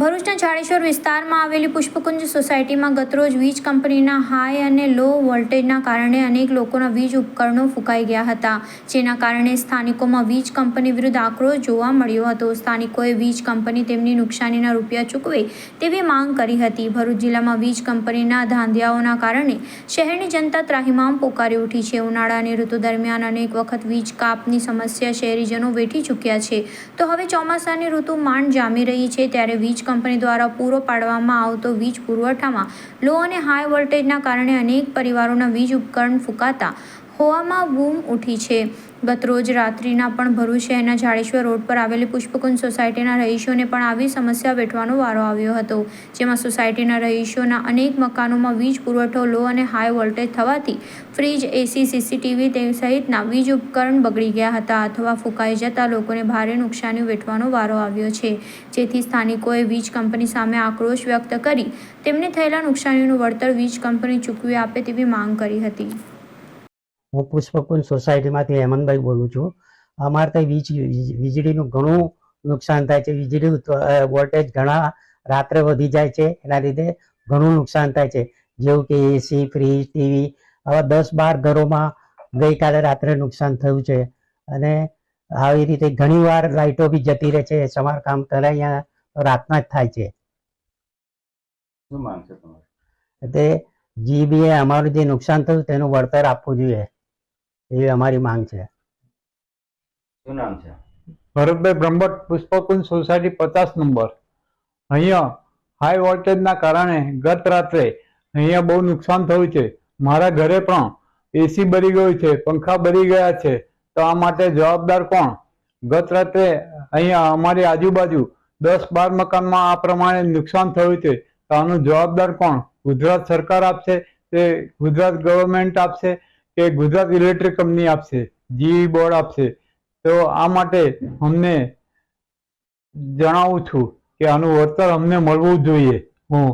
ભરૂચના જાડેશ્વર વિસ્તારમાં આવેલી પુષ્પકુંજ સોસાયટીમાં ગતરોજ વીજ કંપનીના હાઈ અને લો વોલ્ટેજના કારણે અનેક લોકોના વીજ ઉપકરણો ફૂંકાઈ ગયા હતા, જેના કારણે સ્થાનિકોમાં વીજ કંપની વિરુદ્ધ આક્રોશ જોવા મળ્યો હતો. સ્થાનિકોએ વીજ કંપની તેમની નુકસાનીના રૂપિયા ચૂકવે તેવી માંગ કરી હતી. ભરૂચ જિલ્લામાં વીજ કંપનીના ધાંધિયાઓના કારણે શહેરની જનતા ત્રાહિમામ પોકારી ઉઠી છે. ઉનાળાની ઋતુ દરમિયાન અનેક વખત વીજ કાપની સમસ્યા શહેરીજનો વેઠી ચૂક્યા છે. તો હવે ચોમાસાની ઋતુ માંડ જામી રહી છે, ત્યારે વીજ કંપની દ્વારા પૂરો પાડવામાં આવતો વીજ પુરવઠામાં લો અને હાઈ વોલ્ટેજના કારણે અનેક પરિવારોના વીજ ઉપકરણ ફૂંકાતા હોવામાં બૂમ ઉઠી છે. ગતરોજ રાત્રિના પણ ભરૂચ શહેરના જાડેશ્વર રોડ પર આવેલી પુષ્પકુંજ સોસાયટીના રહીશોને પણ આવી સમસ્યા વેઠવાનો વારો આવ્યો હતો. જેમાં સોસાયટીના રહીશોના અનેક મકાનોમાં વીજ પુરવઠો, લો અને હાઈ વોલ્ટેજ થવાથી ફ્રીજ, એસી, સીસીટીવી તે સહિતના વીજ ઉપકરણ બગડી ગયા હતા અથવા ફૂંકાઈ જતા લોકોને ભારે નુકસાની વેઠવાનો વારો આવ્યો છે. જેથી સ્થાનિકોએ વીજ કંપની સામે આક્રોશ વ્યક્ત કરી તેમને થયેલા નુકસાનીનું વળતર વીજ કંપની ચૂકવી આપે તેવી માંગ કરી હતી. હું પુષ્પકુંજ સોસાયટીમાંથી હેમંતભાઈ બોલું છું. અમારે ત્યાં વીજ વીજ- વીજળીનું ઘણું નુકસાન થાય છે. વીજળી વોલ્ટેજ ઘણા રાત્રે વધી જાય છે. એના લીધે ઘણું નુકસાન થાય છે. જેવું કે એસી ફ્રીજ ટીવી. આવા દસ બાર ઘરોમાં ગઈકાલે રાત્રે નુકસાન થયું છે. અને આવી રીતે ઘણી વાર લાઇટો બી જતી રહે છે. સમારકામ કરે અહીંયા રાતના જ થાય છે. શું માંગ છે તમારી? એટલે જીબીએ અમારું જે નુકસાન થયું તેનું વળતર આપવું જોઈએ. એવી અમારી માંગ છે. શું નામ છે? ભરતભાઈ બ્રહ્મભટ્ટ પુષ્પકુંજ સોસાયટી પચાસ નંબર. અહીંયા હાઈ વોલ્ટેજના કારણે ગત રાત્રે અહીંયા બહુ નુકસાન થયું છે. મારા ઘરે પણ એસી બળી ગયું છે પંખા બળી ગયા છે. તો આ માટે જવાબદાર કોણ? ગત રાત્રે અહીંયા અમારી આજુબાજુ દસ બાર મકાનમાં આ પ્રમાણે નુકસાન થયું છે. તો આનું જવાબદાર કોણ? ગુજરાત સરકાર આપશે? તે ગુજરાત ગવર્મેન્ટ આપશે? કે ગુજરાત ઇલેક્ટ્રિક કંપની આપશે જીઈ બોર્ડ આપશે. તો આ માટે અમને જણાવું છું કે આનું વળતર અમને મળવું જોઈએ. હું